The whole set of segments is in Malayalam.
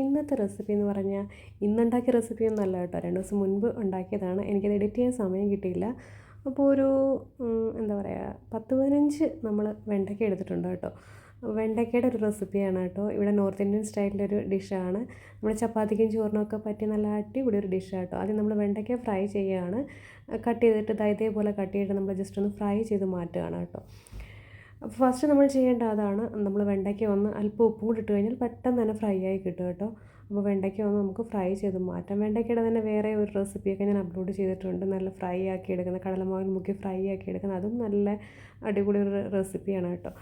ഇന്നത്തെ റെസിപ്പി എന്ന് പറഞ്ഞാൽ ഇന്നുണ്ടാക്കിയ റെസിപ്പി ഒന്നും അല്ല കേട്ടോ. രണ്ട് ദിവസം മുൻപ് ഉണ്ടാക്കിയതാണ്. എനിക്കത് എഡിറ്റ് ചെയ്യാൻ സമയം കിട്ടിയില്ല. അപ്പോൾ ഒരു എന്താ പറയുക പത്ത് പതിനഞ്ച് നമ്മൾ വെണ്ടയ്ക്ക എടുത്തിട്ടുണ്ട് കേട്ടോ. വെണ്ടയ്ക്കയുടെ ഒരു റെസിപ്പിയാണ് കേട്ടോ. ഇവിടെ നോർത്ത് ഇന്ത്യൻ സ്റ്റൈലിലൊരു ഡിഷാണ് നമ്മൾ ചപ്പാത്തിക്കും ചോറിനൊക്കെ പറ്റിയ നല്ല അടിപൊളി ഒരു ഡിഷാണ് കേട്ടോ. ആദ്യം നമ്മൾ വെണ്ടയ്ക്ക ഫ്രൈ ചെയ്യുകയാണ് കട്ട് ചെയ്തിട്ട് ഇതേപോലെ കട്ട് ചെയ്തിട്ട് നമ്മൾ ജസ്റ്റ് ഒന്ന് ഫ്രൈ ചെയ്ത് മാറ്റുകയാണ് കേട്ടോ. അപ്പോൾ ഫസ്റ്റ് നമ്മൾ ചെയ്യേണ്ട അതാണ് നമ്മൾ വെണ്ടയ്ക്ക ഒന്ന് അല്പം ഉപ്പും കൂടി ഇട്ട് കഴിഞ്ഞാൽ പെട്ടെന്ന് തന്നെ ഫ്രൈ ആയി കിട്ടും കേട്ടോ. അപ്പോൾ വെണ്ടയ്ക്ക ഒന്ന് നമുക്ക് ഫ്രൈ ചെയ്ത് മാറ്റാം. വെണ്ടയ്ക്കയുടെ തന്നെ വേറെ ഒരു റെസിപ്പിയൊക്കെ ഞാൻ അപ്ലോഡ് ചെയ്തിട്ടുണ്ട്. നല്ല ഫ്രൈ ആക്കി എടുക്കുന്ന കടലമാവിൽ മുക്കി ഫ്രൈ ആക്കി എടുക്കുന്ന അതും നല്ല അടിപൊളി ഒരു റെസിപ്പിയാണ് കേട്ടോ.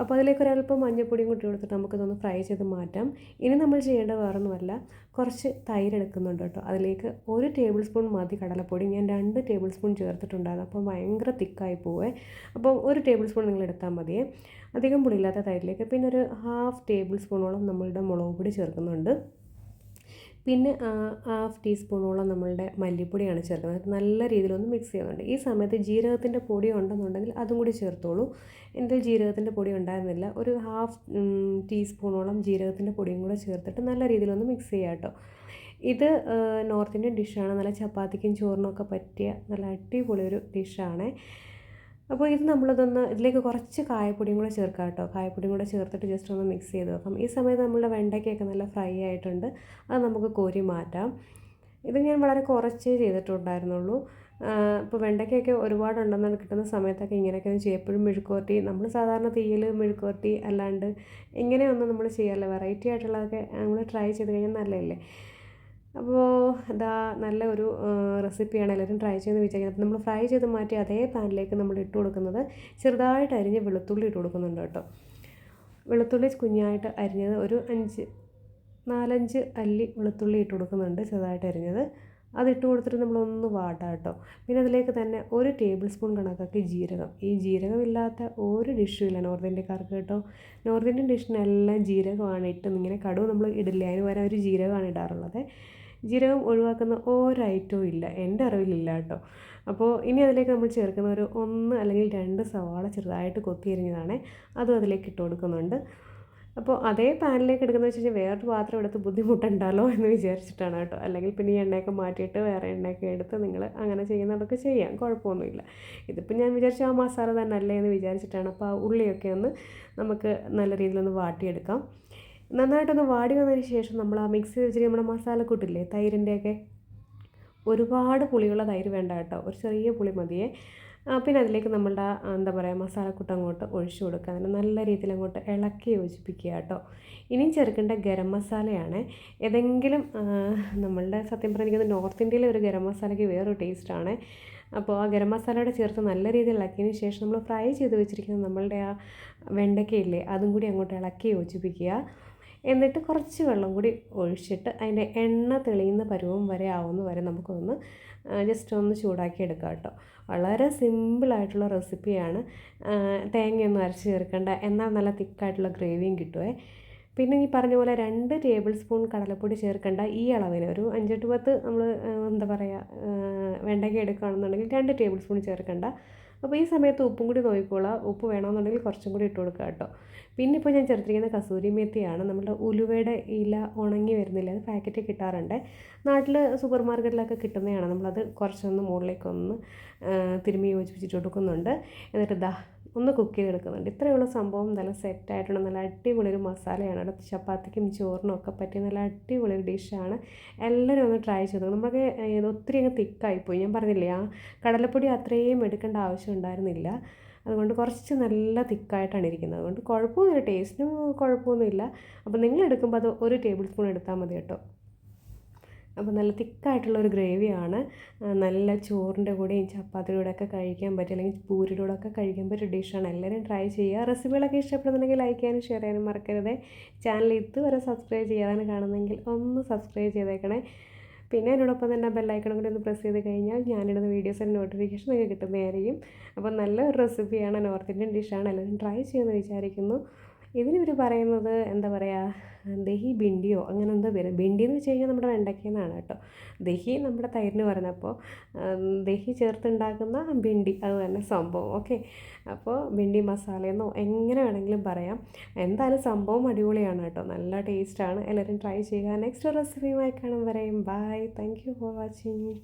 അപ്പോൾ അതിലേക്ക് ഒരല്പം മഞ്ഞപ്പൊടിയും കൂട്ടി കൊടുത്തിട്ട് നമുക്കിതൊന്ന് ഫ്രൈ ചെയ്ത് മാറ്റാം. ഇനി നമ്മൾ ചെയ്യേണ്ട വേറൊന്നുമല്ല കുറച്ച് തൈര് എടുക്കുന്നുണ്ട് കേട്ടോ. അതിലേക്ക് ഒരു ടേബിൾ സ്പൂൺ മതി കടലപ്പൊടി. ഞാൻ രണ്ട് ടേബിൾ സ്പൂൺ ചേർത്തിട്ടുണ്ടായിരുന്നു അപ്പോൾ ഭയങ്കര തിക്കായി പോവേ. അപ്പോൾ ഒരു ടേബിൾ സ്പൂൺ നിങ്ങൾ എടുത്താൽ മതിയേ അധികം പുളിയില്ലാത്ത തൈരിലേക്ക് പിന്നെ ഒരു ഹാഫ് ടേബിൾ സ്പൂണോളം നമ്മളുടെ മുളക് പൊടി ചേർക്കുന്നുണ്ട്. പിന്നെ ഹാഫ് ടീസ്പൂണോളം നമ്മളുടെ മല്ലിപ്പൊടിയാണ് ചേർക്കുന്നത്. നല്ല രീതിയിലൊന്ന് മിക്സ് ചെയ്യുന്നുണ്ട്. ഈ സമയത്ത് ജീരകത്തിന്റെ പൊടി ഉണ്ടെന്നുണ്ടെങ്കിൽ അതും കൂടി ചേർത്തോളൂ. എന്റെ ജീരകത്തിന്റെ പൊടി ഉണ്ടായിരുന്നില്ല. ഒരു ഹാഫ് ടീസ്പൂണോളം ജീരകത്തിന്റെ പൊടിയും കൂടെ ചേർത്തിട്ട് നല്ല രീതിയിലൊന്ന് മിക്സ് ചെയ്യാം കേട്ടോ. ഇത് നോർത്ത് ഇന്ത്യൻ ഡിഷാണ് നല്ല ചപ്പാത്തിക്കും ചോറിനൊക്കെ പറ്റിയ നല്ല അടിപൊളി ഒരു ഡിഷാണ് അപ്പോൾ ഇത് നമ്മളതൊന്ന് ഇതിലേക്ക് കുറച്ച് കായപ്പൊടിയും കൂടെ ചേർക്കാം കേട്ടോ. കായപ്പൊടിയും കൂടെ ചേർത്തിട്ട് ജസ്റ്റ് ഒന്ന് മിക്സ് ചെയ്ത് വെക്കാം. ഈ സമയത്ത് നമ്മളുടെ വെണ്ടയ്ക്കൊക്കെ നല്ല ഫ്രൈ ആയിട്ടുണ്ട്. അത് നമുക്ക് കോരി മാറ്റാം. ഇത് ഞാൻ വളരെ കുറച്ച് ചെയ്തിട്ടുണ്ടായിരുന്നുള്ളൂ. ഇപ്പോൾ വെണ്ടയ്ക്കൊക്കെ ഒരുപാടുണ്ടെന്നാണ് കിട്ടുന്ന സമയത്തൊക്കെ ഇങ്ങനെയൊക്കെ ചെയ്യും. എപ്പോഴും മെഴുക്കുവരട്ടി നമ്മൾ സാധാരണ തീയിൽ മെഴുക്കുവരട്ടി അല്ലാണ്ട് ഇങ്ങനെയൊന്നും നമ്മൾ ചെയ്യാറില്ല. വെറൈറ്റി ആയിട്ടുള്ളതൊക്കെ നമ്മൾ ട്രൈ ചെയ്ത് കഴിഞ്ഞാൽ നല്ലതല്ലേ? അപ്പോൾ ഇതാ നല്ല ഒരു റെസിപ്പിയാണ് എല്ലാവരും ട്രൈ ചെയ്യുന്നത് വിചാരിക്കുന്നത് നമ്മൾ ഫ്രൈ ചെയ്ത് മാറ്റി അതേ പാനിലേക്ക് നമ്മൾ ഇട്ട് കൊടുക്കുന്നത് ചെറുതായിട്ട് അരിഞ്ഞ് വെളുത്തുള്ളി ഇട്ട് കൊടുക്കുന്നുണ്ട് കേട്ടോ. വെളുത്തുള്ളി കുഞ്ഞായിട്ട് അരിഞ്ഞത് ഒരു അഞ്ച് നാലഞ്ച് അല്ലി വെളുത്തുള്ളി ഇട്ട് കൊടുക്കുന്നുണ്ട് ചെറുതായിട്ട് അരിഞ്ഞത്. അതിട്ട് കൊടുത്തിട്ട് നമ്മളൊന്ന് വാട്ടാം കേട്ടോ. പിന്നെ അതിലേക്ക് തന്നെ ഒരു ടേബിൾ സ്പൂൺ കണക്കാക്കി ജീരകം. ഈ ജീരകമില്ലാത്ത ഒരു ഡിഷും ഇല്ല നോർത്ത് ഇന്ത്യക്കാർക്ക് കേട്ടോ. നോർത്ത് ഇന്ത്യൻ ഡിഷിനെല്ലാം ജീരകമാണ് ഇട്ട് ഇങ്ങനെ കടുവ് നമ്മൾ ഇടില്ല? അതിന് പകരം ഒരു ജീരകമാണ് ഇടാറുള്ളത്. ജീരകം ഒഴിവാക്കുന്ന ഒരു ഐറ്റവും ഇല്ല. എന്റെ അറിവിലില്ല കേട്ടോ. അപ്പോൾ ഇനി അതിലേക്ക് നമ്മൾ ചേർക്കുന്ന ഒരു ഒന്ന് അല്ലെങ്കിൽ രണ്ട് സവാള ചെറുതായിട്ട് കൊത്തിയരിഞ്ഞതാണ്. അതും അതിലേക്ക് ഇട്ട് കൊടുക്കുന്നുണ്ട്. അപ്പോൾ അതേ പാനിലേക്ക് എടുക്കുന്ന വെച്ച് കഴിഞ്ഞാൽ വേറൊരു പാത്രം എടുത്ത് ബുദ്ധിമുട്ടുണ്ടല്ലോ എന്ന് വിചാരിച്ചിട്ടാണ് കേട്ടോ. അല്ലെങ്കിൽ പിന്നെ ഈ എണ്ണയൊക്കെ മാറ്റിയിട്ട് വേറെ എണ്ണയൊക്കെ എടുത്ത് നിങ്ങൾ അങ്ങനെ ചെയ്യുന്നതൊക്കെ ചെയ്യാം. കുഴപ്പമൊന്നുമില്ല. ഇതിപ്പോൾ ഞാൻ വിചാരിച്ചു ആ മസാല തന്നെ അല്ലേ എന്ന് വിചാരിച്ചിട്ടാണ്. അപ്പോൾ ആ ഉള്ളിയൊക്കെ ഒന്ന് നമുക്ക് നല്ല രീതിയിലൊന്ന് വാട്ടിയെടുക്കാം. നന്നായിട്ടൊന്ന് വാടി വന്നതിന് ശേഷം നമ്മൾ ആ മിക്സി വെച്ചിട്ട് നമ്മുടെ മസാല മസാലക്കൂട്ടില്ലേ തൈരിന്റെയൊക്കെ ഒരുപാട് പുളിയുള്ള തൈര് വേണ്ട കേട്ടോ. ഒരു ചെറിയ പുളി മതിയേ. പിന്നെ അതിലേക്ക് നമ്മളുടെ എന്താ പറയുക മസാലക്കൂട്ട് അങ്ങോട്ട് ഒഴിച്ചു കൊടുക്കുക. അതിന് നല്ല രീതിയിൽ അങ്ങോട്ട് ഇളക്കി യോജിപ്പിക്കുക കേട്ടോ. ഇനിയും ചേർക്കേണ്ട ഗരം മസാലയാണ്. ഏതെങ്കിലും നമ്മളുടെ സത്യം പറഞ്ഞിരിക്കുന്ന നോർത്ത് ഇന്ത്യയിലെ ഒരു ഗരം മസാലയ്ക്ക് വേറൊരു ടേസ്റ്റാണ് അപ്പോൾ ആ ഗരം മസാലയുടെ ചേർത്ത് നല്ല രീതിയിൽ ഇളക്കിയതിന് ശേഷം നമ്മൾ ഫ്രൈ ചെയ്ത് വെച്ചിരിക്കുന്ന നമ്മളുടെ ആ വെണ്ടയ്ക്കയില്ലേ അതും കൂടി അങ്ങോട്ട് ഇളക്കി യോജിപ്പിക്കുക. എന്നിട്ട് കുറച്ച് വെള്ളം കൂടി ഒഴിച്ചിട്ട് അതിന്റെ എണ്ണ തെളിയുന്ന പരുവം വരെ ആവുന്ന വരെ നമുക്കൊന്ന് ജസ്റ്റ് ഒന്ന് ചൂടാക്കി എടുക്കാം കേട്ടോ. വളരെ സിമ്പിളായിട്ടുള്ള റെസിപ്പിയാണ് തേങ്ങയൊന്നും അരച്ച് ചേർക്കേണ്ട. എന്നാൽ നല്ല തിക്കായിട്ടുള്ള ഗ്രേവിയും കിട്ടുമേ പിന്നെ ഈ പറഞ്ഞ പോലെ രണ്ട് ടേബിൾ സ്പൂൺ കടലപ്പൊടി ചേർക്കേണ്ട. ഈ അളവിന് ഒരു അഞ്ചെട്ട് പത്ത് നമ്മൾ എന്താ പറയുക വെണ്ടയ്ക്ക എടുക്കുകയാണെന്നുണ്ടെങ്കിൽ രണ്ട് ടേബിൾ സ്പൂൺ ചേർക്കേണ്ട. അപ്പോൾ ഈ സമയത്ത് ഉപ്പും കൂടി നോക്കിക്കോളാം. ഉപ്പ് വേണമെന്നുണ്ടെങ്കിൽ കുറച്ചും കൂടി ഇട്ട് കൊടുക്കുക കേട്ടോ. പിന്നെ ഇപ്പോൾ ഞാൻ ചേർത്തിരിക്കുന്ന കസൂരി മേത്തിയാണ് നമ്മുടെ ഉലുവയുടെ ഇല ഉണങ്ങി വരുന്നില്ല. അത് പാക്കറ്റ് കിട്ടാറുണ്ട്. നാട്ടിൽ സൂപ്പർ മാർക്കറ്റിലൊക്കെ കിട്ടുന്നതാണ്. നമ്മളത് കുറച്ചൊന്ന് മുകളിലേക്കൊന്ന് തിരുമ്മി യോജിപ്പിച്ചിട്ട് കൊടുക്കുന്നുണ്ട്. എന്നിട്ട് ദാ ഒന്ന് കുക്ക് ചെയ്തെടുക്കുന്നുണ്ട്. ഇത്രയുള്ള സംഭവം നല്ല സെറ്റായിട്ടുള്ള നല്ല അടിപൊളി ഒരു മസാലയാണ്. അവിടെ ചപ്പാത്തിക്കും ചോറിനും ഒക്കെ പറ്റിയ നല്ല അടിപൊളി ഒരു ഡിഷാണ് എല്ലാവരും ഒന്ന് ട്രൈ ചെയ്തു നമുക്ക് ഒത്തിരി അങ്ങ് തിക്കായിപ്പോയി ഞാൻ പറഞ്ഞില്ലേ ആ കടലപ്പൊടി അത്രയും എടുക്കേണ്ട ആവശ്യം ഉണ്ടായിരുന്നില്ല. അതുകൊണ്ട് കുറച്ച് നല്ല തിക്കായിട്ടാണ് ഇരിക്കുന്നത്. അതുകൊണ്ട് കുഴപ്പമൊന്നുമില്ല ടേസ്റ്റിനും കുഴപ്പമൊന്നുമില്ല. അപ്പോൾ നിങ്ങൾ എടുക്കുമ്പോൾ അത് ഒരു ടേബിൾ സ്പൂൺ എടുത്താൽ മതി കേട്ടോ. അപ്പോൾ നല്ല തിക്കായിട്ടുള്ള ഒരു ഗ്രേവിയാണ് നല്ല ചോറിന്റെ കൂടെയും ചപ്പാത്തിയുടെ കൂടെയൊക്കെ കഴിക്കാൻ പറ്റും. അല്ലെങ്കിൽ പൂരിയുടെ കൂടെയൊക്കെ കഴിക്കാൻ പറ്റിയ ഡിഷാണ്. എല്ലാവരും ട്രൈ ചെയ്യുക. റെസിപ്പികളൊക്കെ ഇഷ്ടപ്പെടുന്നുണ്ടെങ്കിൽ ലൈക്ക് ചെയ്യാനും ഷെയർ ചെയ്യാനും മറക്കരുത്. ചാനൽ ഇതുവരെ സബ്സ്ക്രൈബ് ചെയ്യാതാണ് കാണുന്നതെങ്കിൽ ഒന്ന് സബ്സ്ക്രൈബ് ചെയ്തേക്കണേ. പിന്നെ അതിനോടൊപ്പം തന്നെ ബെല്ലൈക്കണം കൂടി ഒന്ന് പ്രസ് ചെയ്ത് കഴിഞ്ഞാൽ ഞാനിടുന്ന വീഡിയോസിന്റെ നോട്ടിഫിക്കേഷൻ നിങ്ങൾക്ക് കിട്ടുന്നതായിരിക്കും. അപ്പോൾ നല്ലൊരു റെസിപ്പിയാണ് നോർത്ത് ഇന്ത്യൻ ഡിഷാണ്. എല്ലാവരും ട്രൈ ചെയ്യുമെന്ന് വിചാരിക്കുന്നു. ഇതിനിവർ പറയുന്നത് എന്താ പറയുക ദഹി ബിണ്ടിയോ അങ്ങനെ എന്തോ പേര്. ബിണ്ടി എന്ന് വെച്ച് കഴിഞ്ഞാൽ നമ്മുടെ വെണ്ടയ്ക്കെന്നാണ് കേട്ടോ. ദഹി നമ്മുടെ തൈരിന് പറഞ്ഞപ്പോൾ ദഹി ചേർത്തുണ്ടാക്കുന്ന ബിണ്ടി അത് തന്നെ സംഭവം. ഓക്കെ. അപ്പോൾ ബിണ്ടി മസാലയെന്നോ എങ്ങനെ വേണമെങ്കിലും പറയാം. എന്തായാലും സംഭവം അടിപൊളിയാണ് കേട്ടോ. നല്ല ടേസ്റ്റാണ്. എല്ലാവരും ട്രൈ ചെയ്യുക. നെക്സ്റ്റ് റെസിപ്പിയുമായി കാണും വരെയും. Bye thank you for watching